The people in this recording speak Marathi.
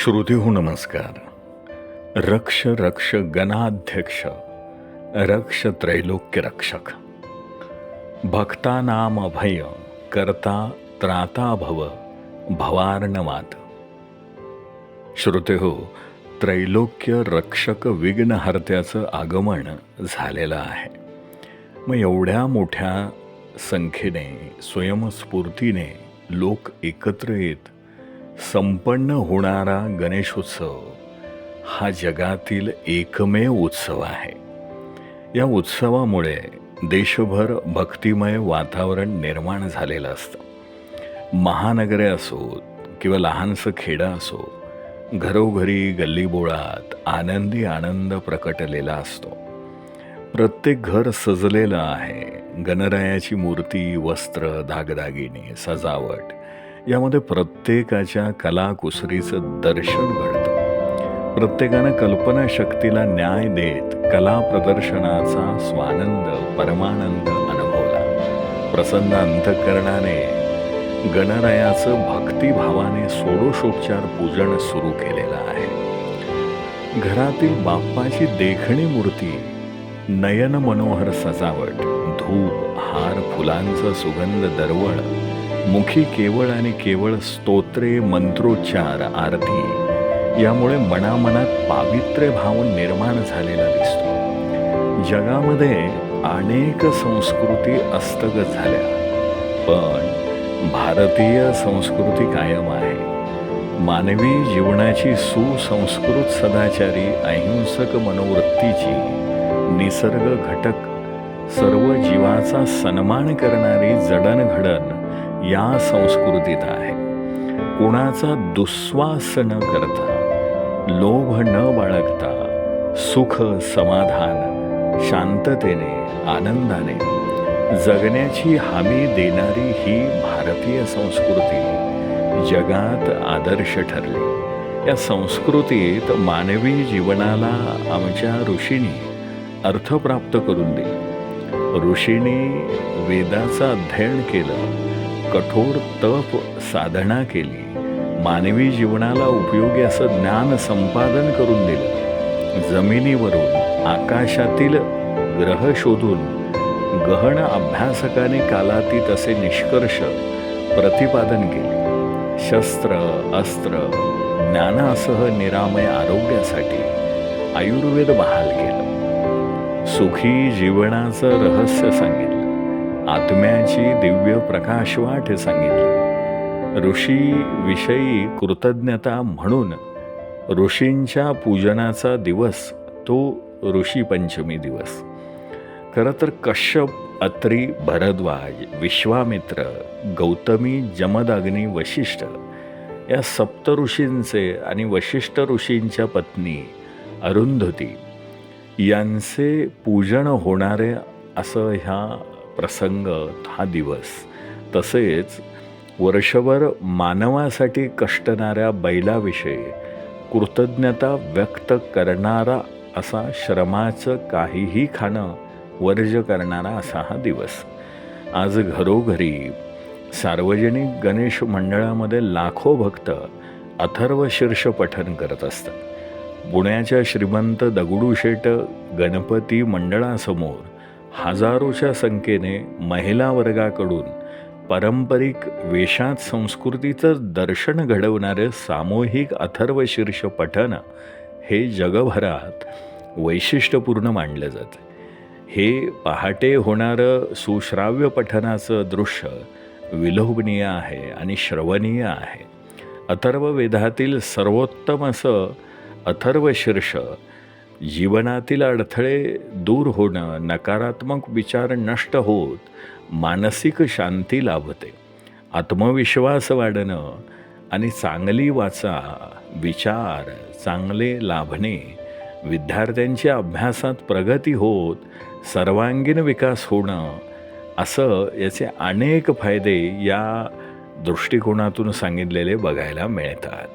श्रुतीहू नमस्कार. रक्ष रक्ष गणाध्यक्ष रक्ष त्रैलोक्य रक्षक. भक्ता नाम अभय करता त्राता भव भवार्णवात श्रुते हो त्रैलोक्य रक्षक विघ्नहर्त्याचं आगमन झालेलं आहे. मग एवढ्या मोठ्या संख्येने स्वयंस्फूर्तीने लोक एकत्र येत संपन्न होणारा गणेशोत्सव हा जगातील एकमेव उत्सव आहे. या उत्सवामुळे देशभर भक्तिमय वातावरण निर्माण झालेलं असतं. महानगरे असोत किंवा लहानसं खेडं असो घरोघरी गल्लीबोळात आनंदी आनंद प्रकटलेला असतो. प्रत्येक घर सजलेलं आहे. गणरायाची मूर्ती वस्त्र दागदागिने सजावट यामध्ये प्रत्येकाच्या कलाकुसरीचं दर्शन घडतं. प्रत्येकानं कल्पनाशक्तीला न्याय देत कला प्रदर्शनाचा स्वानंद परमानंद अनुभवला. प्रसन्न अंतकरणाने गणरायाचं भक्तिभावाने सोडोषोपचार पूजन सुरू केलेलं आहे. घरातील बाप्पाची देखणी मूर्ती नयन मनोहर सजावट धूप हार फुलांचा सुगंध दरवळ मुखी केवळ आणि केवळ स्तोत्रे मंत्रोच्चार आरती यामुळे मनामनात पावित्र्य भाव निर्माण झालेला दिसतो. जगामध्ये अनेक संस्कृती अस्तगत झाल्या पण भारतीय संस्कृती कायम आहे. मानवी जीवनाची सुसंस्कृत सदाचारी अहिंसक मनोवृत्तीची निसर्ग घटक सर्व जीवाचा सन्मान करणारी जडणघडण या संस्कृतीत आहे. कोणाचा दुस्वास न करता लोभ न बाळगता सुख समाधान शांततेने आनंदाने जगण्याची हमी देणारी ही भारतीय संस्कृती जगात आदर्श ठरली. या संस्कृतीत मानवी जीवनाला आमच्या ऋषींनी अर्थ प्राप्त करून दिले. ऋषींनी वेदाचं अध्ययन केलं. कठोर तप साधना केली. मानवी जीवनाला उपयोगी असं ज्ञान संपादन करून दिलं. जमिनीवरून आकाशातील ग्रह शोधून गहन अभ्यासकाने कालातीत असे निष्कर्ष प्रतिपादन केले. शस्त्र अस्त्र ज्ञानासह निरामय आरोग्यासाठी आयुर्वेद बहाल केलं. सुखी जीवनाचं रहस्य सांगितलं. आत्म्याची दिव्य प्रकाशवाट सांगितली. ऋषीविषयी कृतज्ञता म्हणून ऋषींच्या पूजनाचा दिवस तो ऋषी पंचमी दिवस. खरं तर कश्यप अत्री भरद्वाज विश्वामित्र गौतमी जमदाग्नी वशिष्ठ या सप्त ऋषींचे आणि वशिष्ठ ऋषींच्या पत्नी अरुंधती यांचे पूजन होणारे असं ह्या प्रसंग हा दिवस. तसेच वर्षभर मानवासाठी कष्टणाऱ्या बैलाविषयी कृतज्ञता व्यक्त करणारा असा श्रमाचं काहीही खाणं वर्ज करणारा असा हा दिवस. आज घरोघरी सार्वजनिक गणेश मंडळामध्ये लाखो भक्त अथर्व शीर्ष पठन करत असतात. पुण्याच्या श्रीमंत दगडूशेठ गणपती मंडळासमोर हजारोच्या संख्येने महिला वर्गाकडून पारंपरिक वेशात संस्कृतीचं दर्शन घडवणारं सामूहिक अथर्वशीर्ष पठन हे जगभरात वैशिष्ट्यपूर्ण मानलं जातं. हे पहाटे होणारं सुश्राव्य पठनाचं दृश्य विलोभनीय आहे आणि श्रवणीय आहे. अथर्व वेदातील सर्वोत्तम असं अथर्वशीर्ष जीवनातील अडथळे दूर होणं नकारात्मक विचार नष्ट होत मानसिक शांती लाभते. आत्मविश्वास वाढणं आणि चांगली वाचा विचार चांगले लाभणे विद्यार्थ्यांच्या अभ्यासात प्रगती होत सर्वांगीण विकास होणं असं याचे अनेक फायदे या दृष्टिकोनातून सांगितलेले बघायला मिळतात.